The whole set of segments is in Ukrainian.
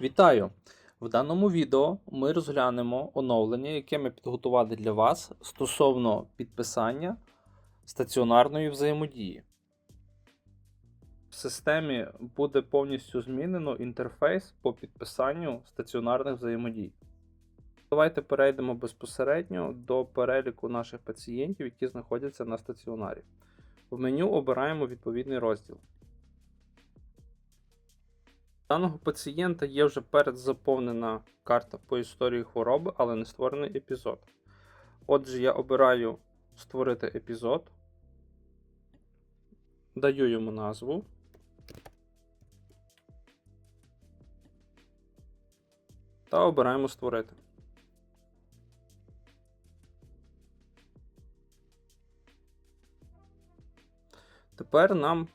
Вітаю! В даному відео ми розглянемо оновлення, яке ми підготували для вас стосовно підписання стаціонарної взаємодії. В системі буде повністю змінено інтерфейс по підписанню стаціонарних взаємодій. Давайте перейдемо безпосередньо до переліку наших пацієнтів, які знаходяться на стаціонарі. В меню обираємо відповідний розділ. Даного пацієнта є вже передзаповнена карта по історії хвороби, але не створений епізод. Отже, я обираю створити епізод, даю йому назву. Та обираємо створити. Тепер нам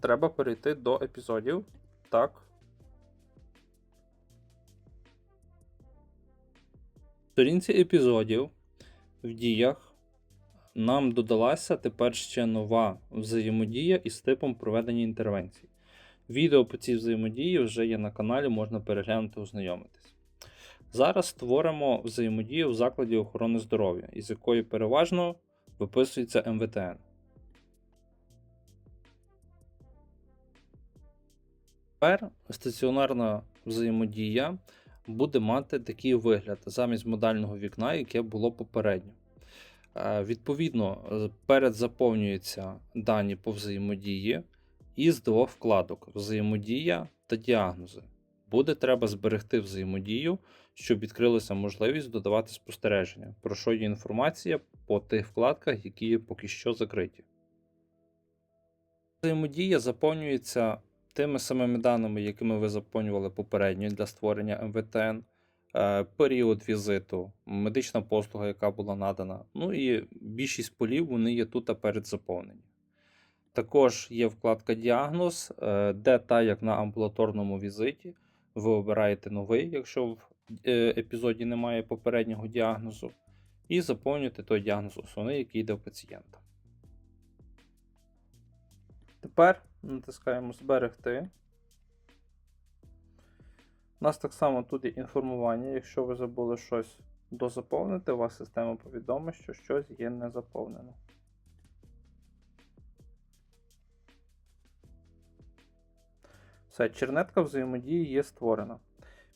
треба перейти до епізодів. Так. В сторінці епізодів в діях нам додалася тепер ще нова взаємодія із типом проведення інтервенцій. Відео по цій взаємодії вже є на каналі, можна переглянути ознайомитись. Зараз створимо взаємодію в закладі охорони здоров'я, із якої переважно виписується МВТН. Тепер стаціонарна взаємодія буде мати такий вигляд замість модального вікна, яке було попередньо. Е, Відповідно, е, передзаповнюються дані по взаємодії із двох вкладок: взаємодія та діагнози. Буде треба зберегти взаємодію, щоб відкрилася можливість додавати спостереження, про що є інформація по тих вкладках, які поки що закриті. Взаємодія заповнюється тими самими даними, якими ви заповнювали попередньо для створення МВТН, е, період візиту, медична послуга, яка була надана. Ну і більшість полів вони є тут передзаповнені. Також є вкладка Діагноз, е, де та як на амбулаторному візиті. Ви обираєте новий, якщо в е, епізоді немає попереднього діагнозу, і заповнюєте той діагноз основний, який йде в пацієнта. Тепер натискаємо Зберегти. У нас так само тут є інформування. Якщо ви забули щось дозаповнити, у вас система повідомить, що щось є не заповнено. Все, чернетка взаємодії є створена.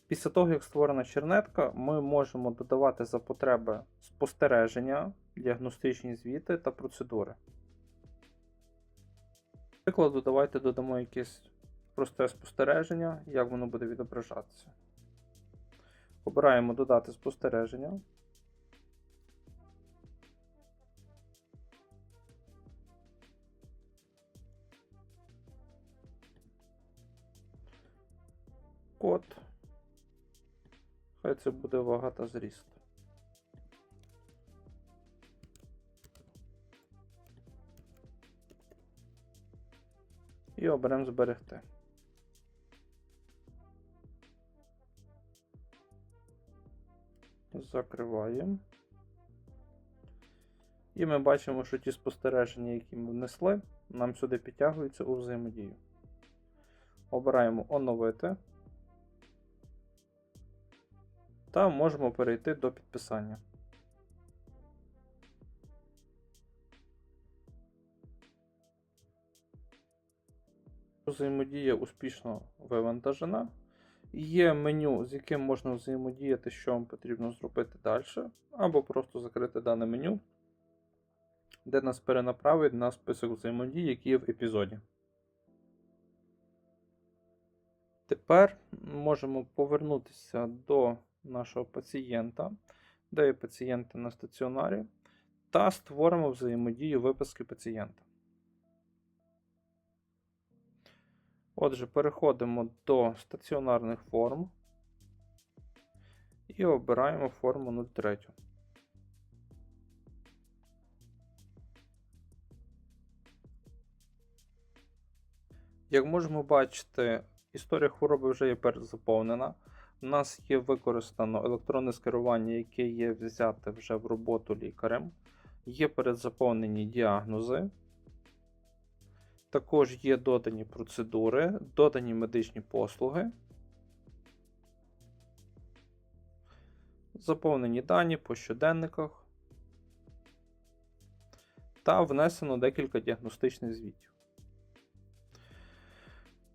Після того, як створена чернетка, ми можемо додавати за потреби спостереження, діагностичні звіти та процедури. Прикладу, давайте додамо якесь просте спостереження, як воно буде відображатися. Обираємо додати спостереження. Код. Хай це буде вага та зріст. І оберемо зберегти. Закриваємо. І ми бачимо, що ті спостереження, які ми внесли, нам сюди підтягуються у взаємодію. Обираємо оновити. Та можемо перейти до підписання. Взаємодія успішно вивантажена. Є меню, з яким можна взаємодіяти, що вам потрібно зробити далі, або просто закрити дане меню, де нас перенаправить на список взаємодій, які є в епізоді. Тепер можемо повернутися до нашого пацієнта, де є пацієнти на стаціонарі, та створимо взаємодію виписки пацієнта. Отже, переходимо до стаціонарних форм і обираємо форму 03. Як можемо бачити, історія хвороби вже є перезаповнена. У нас є використано електронне скерування, яке є взяте вже в роботу лікарем. Є передзаповнені діагнози. Також є додані процедури, додані медичні послуги. заповнені дані по щоденниках та внесено декілька діагностичних звітів.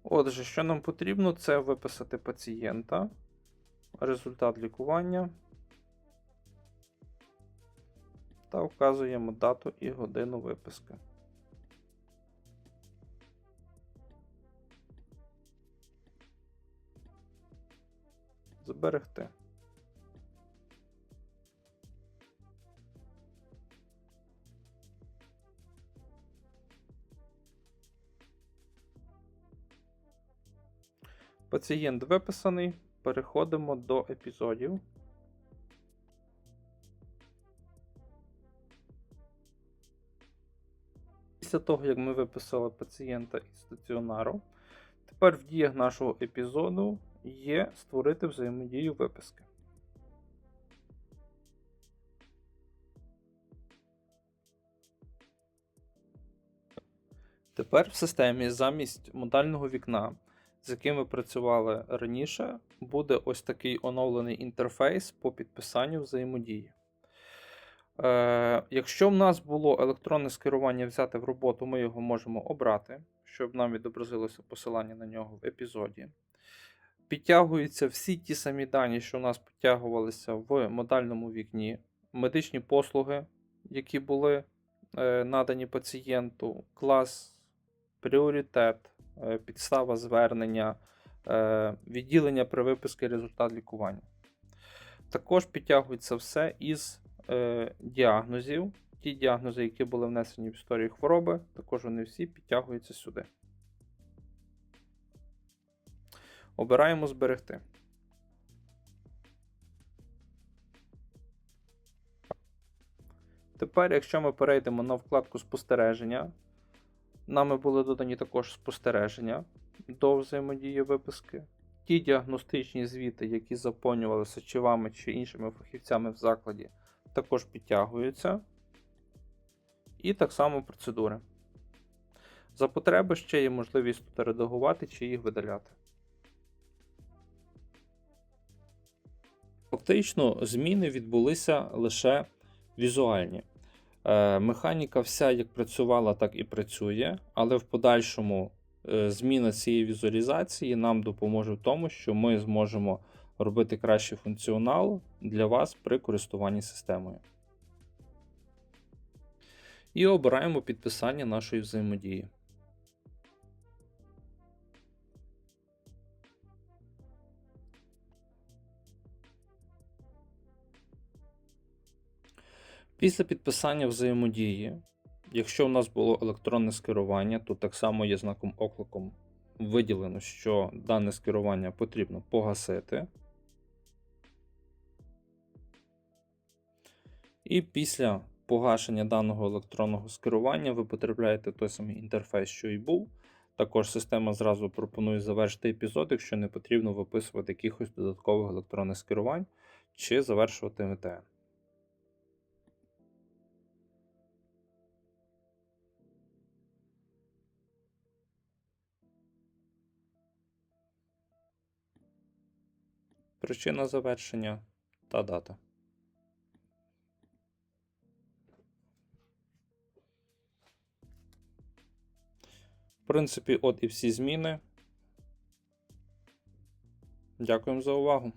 Отже, що нам потрібно, це виписати пацієнта, результат лікування та вказуємо дату і годину виписки. Зберегти. Пацієнт виписаний. Переходимо до епізодів. Після того, як ми виписали пацієнта із стаціонару, тепер в діях нашого епізоду є створити взаємодію виписки. Тепер в системі замість модального вікна, з яким ви працювали раніше, буде ось такий оновлений інтерфейс по підписанню взаємодії. Е, Якщо в нас було електронне скерування взяти в роботу, ми його можемо обрати, щоб нам відобразилося посилання на нього в епізоді. Підтягуються всі ті самі дані, що у нас підтягувалися в модальному вікні, медичні послуги, які були е, надані пацієнту, клас, пріоритет, е, підстава звернення, е, відділення при виписці результат лікування. Також підтягується все із діагнозів. Ті діагнози, які були внесені в історію хвороби, також вони всі підтягуються сюди. Обираємо зберегти. Тепер, якщо ми перейдемо на вкладку спостереження, нами були додані також спостереження до взаємодії виписки. Ті діагностичні звіти, які заповнювалися чи вами, чи іншими фахівцями в закладі, також підтягуються. І так само процедури. За потреби ще є можливість тут редагувати чи їх видаляти. Фактично, зміни відбулися лише візуальні. Е, Механіка вся як працювала, так і працює, але в подальшому е, зміна цієї візуалізації нам допоможе в тому, що ми зможемо робити кращий функціонал для вас при користуванні системою. І обираємо підписання нашої взаємодії. Після підписання взаємодії, якщо у нас було електронне скерування, то так само є знаком окликом виділено, що дане скерування потрібно погасити. І після погашення даного електронного скерування ви потрапляєте той самий інтерфейс, що і був. Також система зразу пропонує завершити епізод, якщо не потрібно виписувати якихось додаткових електронних скерувань чи завершувати МТН. Причина завершення та дата. В принципі, от і всі зміни. Дякуємо за увагу.